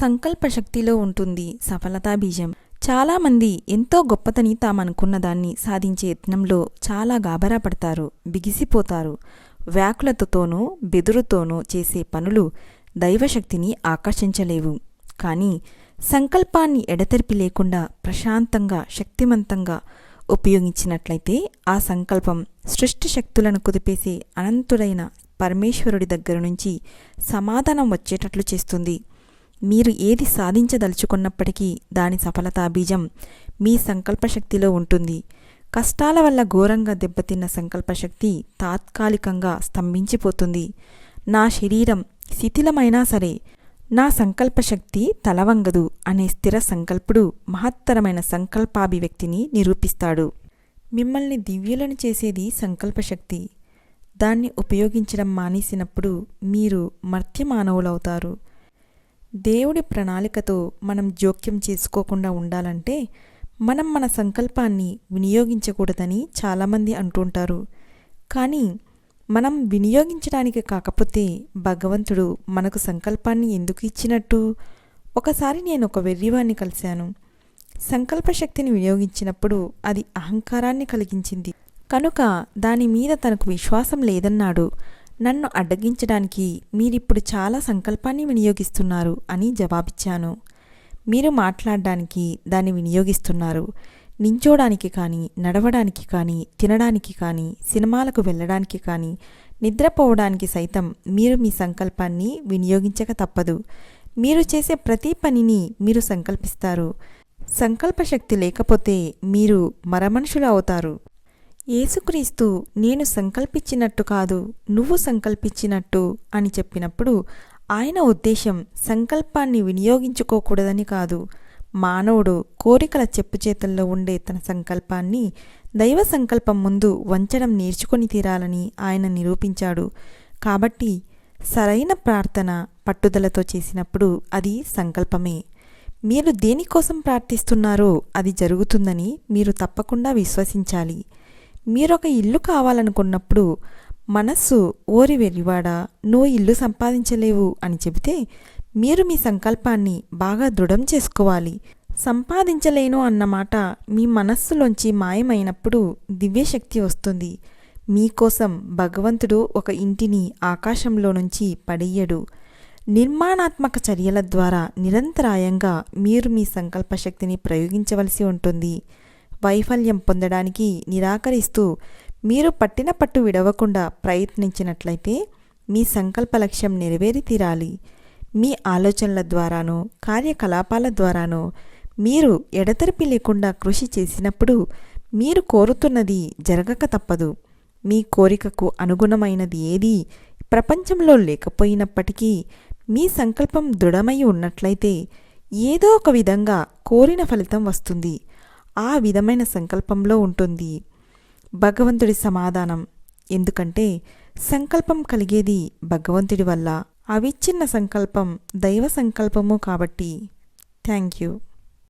సంకల్ప శక్తిలో ఉంటుంది సఫలతా బీజం. చాలామంది ఎంతో గొప్పతని తామనుకున్న దాన్ని సాధించే యత్నంలో చాలా గాబరా పడతారు బిగిసిపోతారు. వ్యాకులతతోనూ బెదురుతోనూ చేసే పనులు దైవశక్తిని ఆకర్షించలేవు. కానీ సంకల్పాన్ని ఎడతెరిపి లేకుండా ప్రశాంతంగా శక్తిమంతంగా ఉపయోగించినట్లయితే ఆ సంకల్పం సృష్టి శక్తులను కుదిపేసే అనంతుడైన పరమేశ్వరుడి దగ్గర నుంచి సమాధానం వచ్చేటట్లు చేస్తుంది. మీరు ఏది సాధించదలుచుకున్నప్పటికీ దాని సఫలతా బీజం మీ సంకల్పశక్తిలో ఉంటుంది. కష్టాల వల్ల ఘోరంగా దెబ్బతిన్న సంకల్పశక్తి తాత్కాలికంగా స్తంభించిపోతుంది. నా శరీరం శిథిలమైనా సరే నా సంకల్పశక్తి తలవంగదు అనే స్థిర సంకల్పుడు మహత్తరమైన సంకల్పాభివ్యక్తిని నిరూపిస్తాడు. మిమ్మల్ని దివ్యులను చేసేది సంకల్పశక్తి. దాన్ని ఉపయోగించడం మానేసినప్పుడు మీరు మర్త్యమానవులవుతారు. దేవుడి ప్రణాళికతో మనం జోక్యం చేసుకోకుండా ఉండాలంటే మనం మన సంకల్పాన్ని వినియోగించకూడదని చాలామంది అంటుంటారు కానీ మనం వినియోగించడానికి కాకపోతే భగవంతుడు మనకు సంకల్పాన్ని ఎందుకు ఇచ్చినట్టు? ఒకసారి నేను ఒక వెర్రివాన్ని కలిశాను. సంకల్పశక్తిని వినియోగించినప్పుడు అది అహంకారాన్ని కలిగించింది. కనుక దాని మీద తనకు విశ్వాసం లేదన్నాడు. నన్ను అడ్డగించడానికి మీరిప్పుడు చాలా సంకల్పాన్ని వినియోగిస్తున్నారు అని జవాబిచ్చాను. మీరు మాట్లాడడానికి దాన్ని వినియోగిస్తున్నారు. నించోడానికి కానీ నడవడానికి కానీ తినడానికి కానీ సినిమాలకు వెళ్ళడానికి కానీ నిద్రపోవడానికి సైతం మీరు మీ సంకల్పాన్ని వినియోగించక తప్పదు. మీరు చేసే ప్రతి పనిని మీరు సంకల్పిస్తారు. సంకల్పశక్తి లేకపోతే మీరు మరమనుషులు అవుతారు. యేసుక్రీస్తు నేను సంకల్పించినట్టు కాదు నువ్వు సంకల్పించినట్టు అని చెప్పినప్పుడు ఆయన ఉద్దేశం సంకల్పాన్ని వినియోగించుకోకూడదని కాదు. మానవుడు కోరికల చెప్పుచేతల్లో ఉండే తన సంకల్పాన్ని దైవ సంకల్పం ముందు వంచడం నేర్చుకొని తీరాలని ఆయన నిరూపించాడు. కాబట్టి సరైన ప్రార్థన పట్టుదలతో చేసినప్పుడు అది సంకల్పమే. మీరు దేనికోసం ప్రార్థిస్తున్నారో అది జరుగుతుందని మీరు తప్పకుండా విశ్వసించాలి. మీరొక ఇల్లు కావాలనుకున్నప్పుడు మనస్సు ఓరి వెర్రివాడా నువ్వు ఇల్లు సంపాదించలేవు అని చెబితే మీరు మీ సంకల్పాన్ని బాగా దృఢం చేసుకోవాలి. సంపాదించలేను అన్నమాట మీ మనస్సులోంచి మాయమైనప్పుడు దివ్యశక్తి వస్తుంది. మీకోసం భగవంతుడు ఒక ఇంటిని ఆకాశంలో నుంచి పడేయడు. నిర్మాణాత్మక చర్యల ద్వారా నిరంతరాయంగా మీరు మీ సంకల్పశక్తిని ప్రయోగించవలసి ఉంటుంది. వైఫల్యం పొందడానికి నిరాకరిస్తూ మీరు పట్టిన పట్టు విడవకుండా ప్రయత్నించినట్లయితే మీ సంకల్ప లక్ష్యం నెరవేరి తీరాలి. మీ ఆలోచనల ద్వారానో కార్యకలాపాల ద్వారానో మీరు ఎడతెరిపి లేకుండా కృషి చేసినప్పుడు మీరు కోరుతున్నది జరగక తప్పదు. మీ కోరికకు అనుగుణమైనది ఏదీ ప్రపంచంలో లేకపోయినప్పటికీ మీ సంకల్పం దృఢమై ఉన్నట్లయితే ఏదో ఒక విధంగా కోరిన ఫలితం వస్తుంది. ఆ విధమైన సంకల్పంలో ఉంటుంది. భగవంతుడి సమాధానం. ఎందుకంటే సంకల్పం కలిగేది భగవంతుడి వల్ల. అవిచ్ఛిన్న సంకల్పం దైవ సంకల్పము కాబట్టి. Thank you.